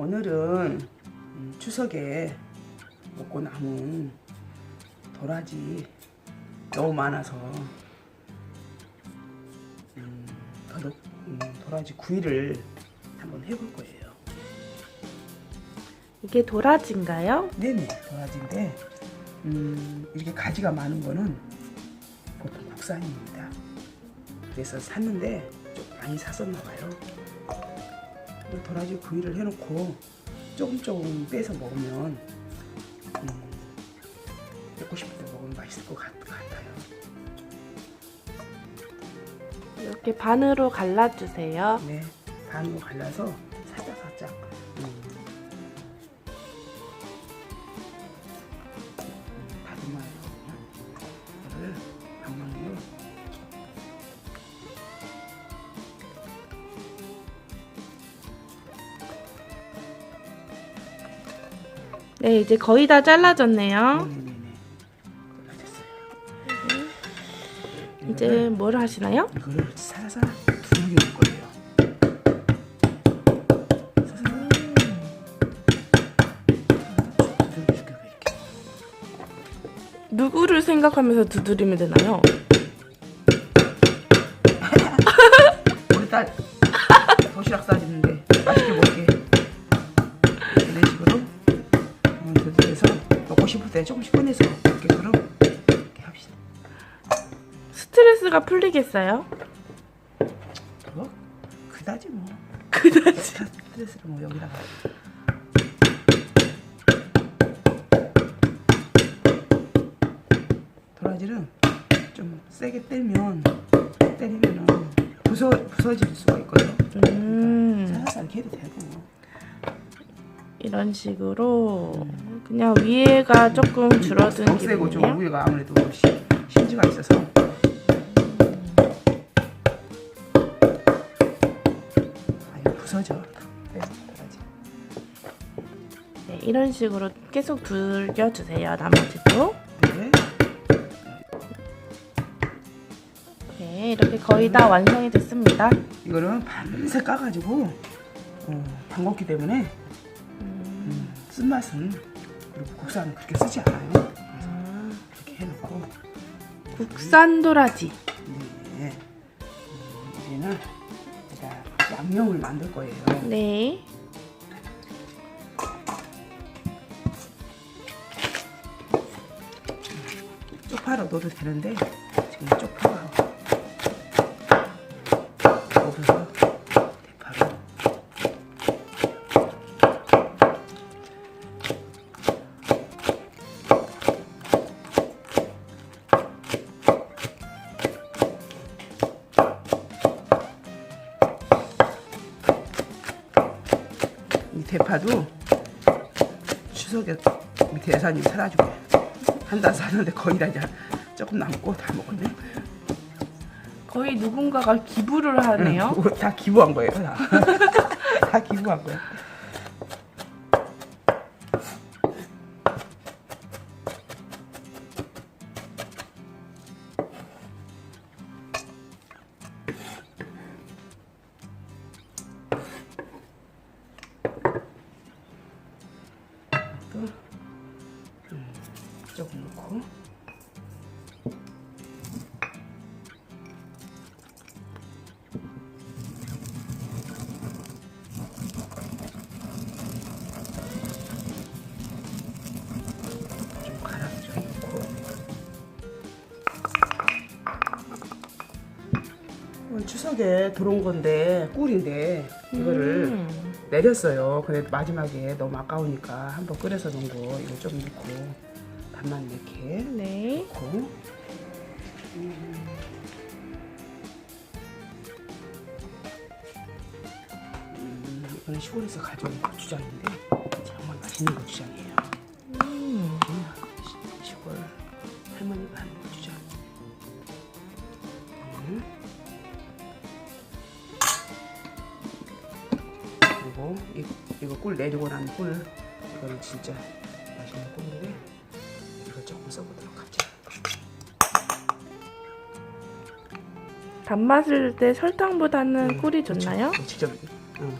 오늘은 음, 추석에 먹고 남은 도라지 너무 많아서 음, 더덕 음, 도라지 구이를 한번 해볼 거예요. 이게 도라지인가요? 네네 도라지인데 음, 이렇게 가지가 많은 거는 보통 국산입니다. 그래서 샀는데 좀 많이 샀었나 봐요. 도라지 구이를 해놓고 조금 조금 빼서 먹으면 음, 먹고 싶을 때 먹으면 맛있을 것 같, 같아요. 이렇게 반으로 갈라주세요. 네 반으로 갈라서 네, 이제 거의 다 잘라졌네요. 네네네 됐어요. 이제 뭘 하시나요? 이거를 살살 두르게 할 거예요. 살살 두들겨줄게요 이렇게. 누구를 생각하면서 두드리면 되나요? 스트레스가 풀리겠어요? 그거 그다지 뭐. 그다지. 스트레스를 뭐 여기다가 도라지는 좀 세게 때면 때리면은 부서 부서질 수가 있거든요. 음, 살살 이렇게 해도 되고. 이런 식으로 그냥 위에가 조금 줄어든 음, 더 세고 좀 기분이에요. 위에가 아무래도 시, 심지가 있어서. 이런 식으로 계속 둘겨주세요. 나머지도. 네. 네, 이렇게 거의 다 완성이 됐습니다. 이거는 밤새 까가지고 어, 담궜기 때문에 음, 쓴맛은 그리고 국산은 그렇게 쓰지 않아요. 그래서 아, 이렇게 해놓고 국산 도라지. 네, 음, 이제는 제가 양념을 만들 거예요. 네. 쪽파로 넣어도 되는데 지금 쪽파가 없어서 대파로 이 대파도 추석에 밑에 여사님 사다 주고 한달 사는데 거의 다 이제 조금 남고 다 먹었네. 거의 누군가가 기부를 하네요. 다 기부한 거예요. 다, 다 기부한 거예요. 추석에 들어온 건데 꿀인데 이거를 음. 내렸어요. 근데 마지막에 너무 아까우니까 한번 끓여서 놓은 거 이거 좀 넣고 반만 이렇게 네. 넣고 음, 이거는 시골에서 가져온 고추장인데 정말 맛있는 고추장이에요. 내리고 난 꿀, 이거는 진짜 맛있는 꿀인데 이거 조금 써보도록 하죠. 단맛을 때 설탕보다는 꿀이 좋나요? 직접 응,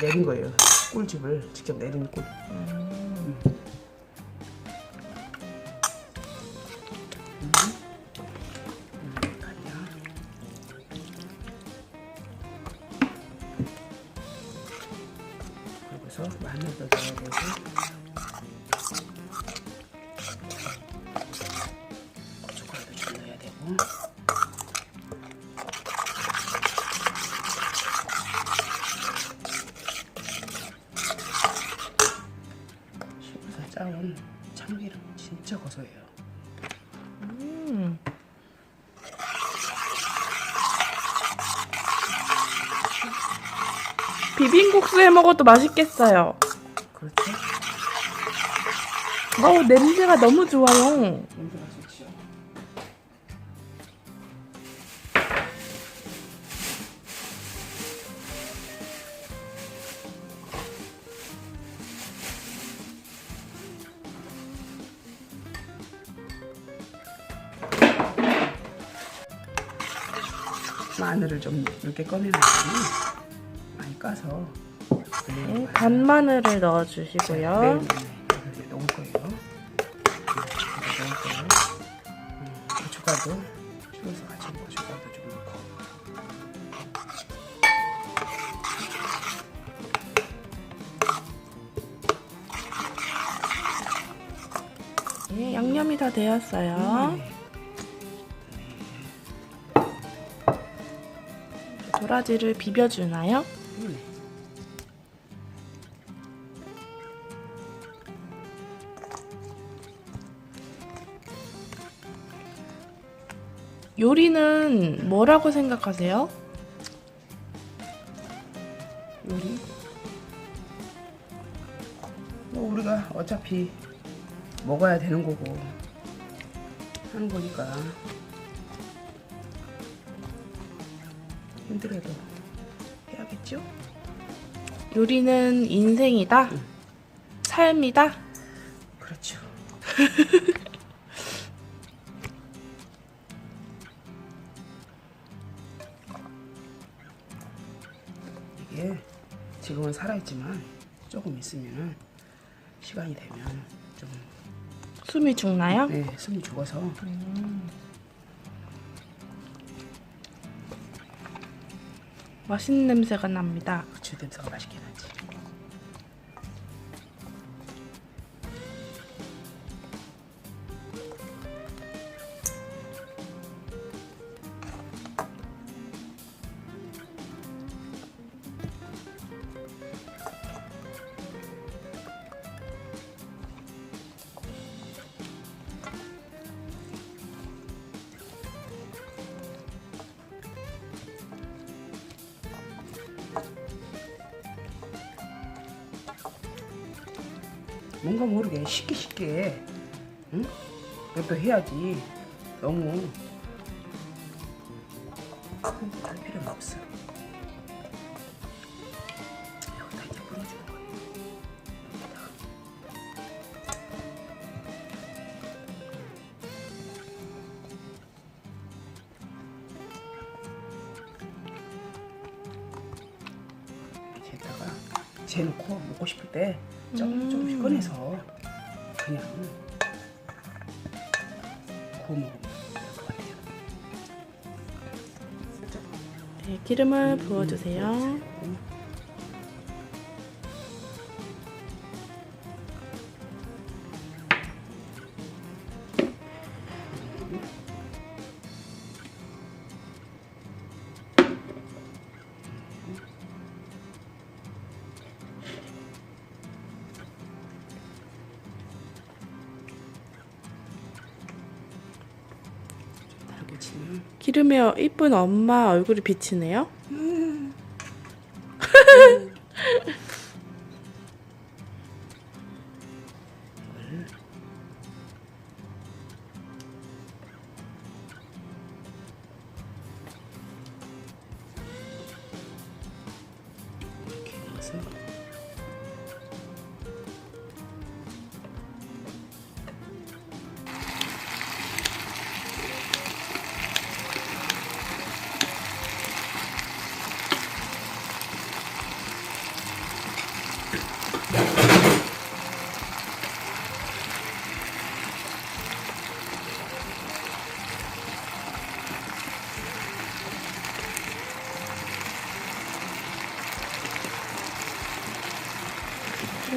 내린 거예요. 꿀즙을 직접 내린 꿀. 음. 음, 그리고서 마늘도 넣어 비빔국수 해 먹어도 맛있겠어요. 그렇죠? 어우 냄새가 너무 좋아요. 냄새가 좋지요. 마늘을 좀 이렇게 꺼내놨더니 까서 네, 간마늘을 네, 넣어주시고요. 네, 네. 넣을 거예요. 넣을 거예요. 음, 같이 좀 넣고. 네, 양념이 다 되었어요. 네. 도라지를 비벼주나요? 네. 요리는 뭐라고 생각하세요? 요리. 뭐 우리가 어차피 먹어야 되는 거고 하는 거니까 힘들어도 해야겠죠? 요리는 인생이다. 삶이다. 그렇죠. 이게 지금은 살아있지만 조금 있으면은 시간이 되면 좀 숨이 죽나요? 네, 숨이 죽어서 맛있는 냄새가 납니다. 부추 냄새가 맛있게 나지. 뭔가 모르게 쉽게 쉽게 응? 이것도 해야지 너무 할 필요는 없어 여기다 이제 뿌려주는 거예요. 이렇게 했다가 재놓고 먹고 싶을 때 조금 조금씩 음. 꺼내서 그냥 구워 먹으면 될 것 같아요. 네, 기름을 음, 부어주세요. 부 기름에 이쁜 엄마 얼굴이 비치네요.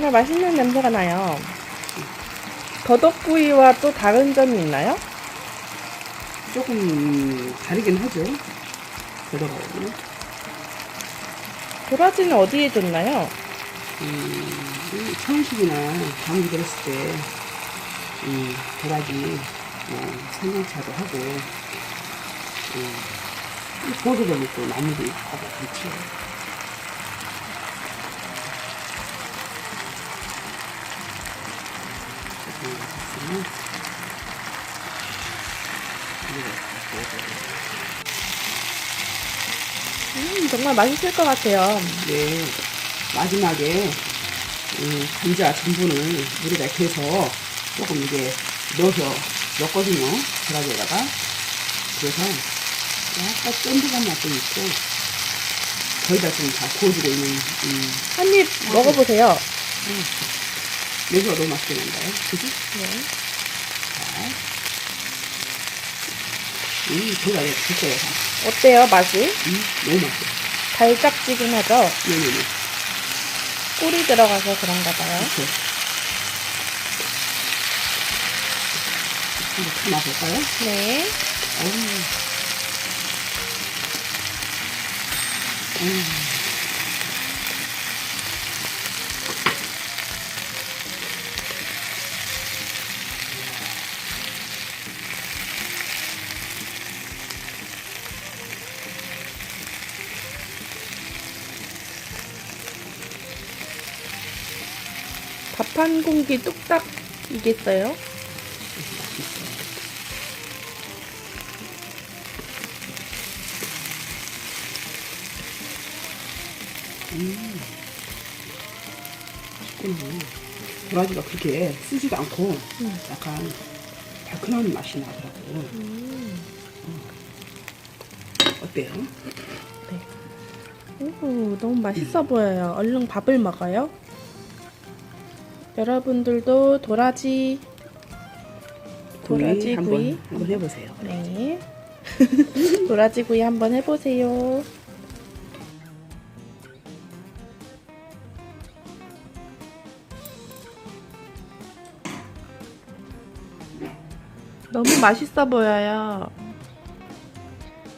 정말 맛있는 냄새가 나요. 더덕구이와 또 다른 점이 있나요? 조금 다르긴 하죠. 들어가요. 도라지는 어디에 줬나요? 음, 천식이나 감기 들었을 때, 음, 도라지, 뭐, 생강차도 하고, 음, 보드도 있고, 나무도 있고, 하고, 그렇죠. 조금 넣었으면, 음, 정말 맛있을 것 같아요. 네, 마지막에 음, 감자 전분을 물에다 개서 조금 이게 넣어서 넣거든요. 도라지에다가. 그래서 약간 쫀득한 맛도 있고 거의 다 지금 다 구워지고 있는 음, 한입 먹어보세요. 냄새가 너무 맛있게 난다요. 그지? 네. 자. 음, 이제 줄 거예요. 다. 어때요, 맛이? 음, 너무 맛있어. 달짝지근하죠? 네네네. 꿀이 들어가서 그런가 봐요. 이렇게. 한번 담아볼까요? 네. 어우. 음. 밥한 공기 뚝딱 이겠어요? 음. 도라지가 그렇게 쓰지도 않고 약간 달큰한 맛이 나더라고. 어때요? 오, 너무 맛있어 보여요. 얼른 밥을 먹어요. 여러분들도 도라지 도라지 구이 한번 한번 해보세요. 네. 도라지 구이 한번 해보세요. 너무 맛있어 보여요.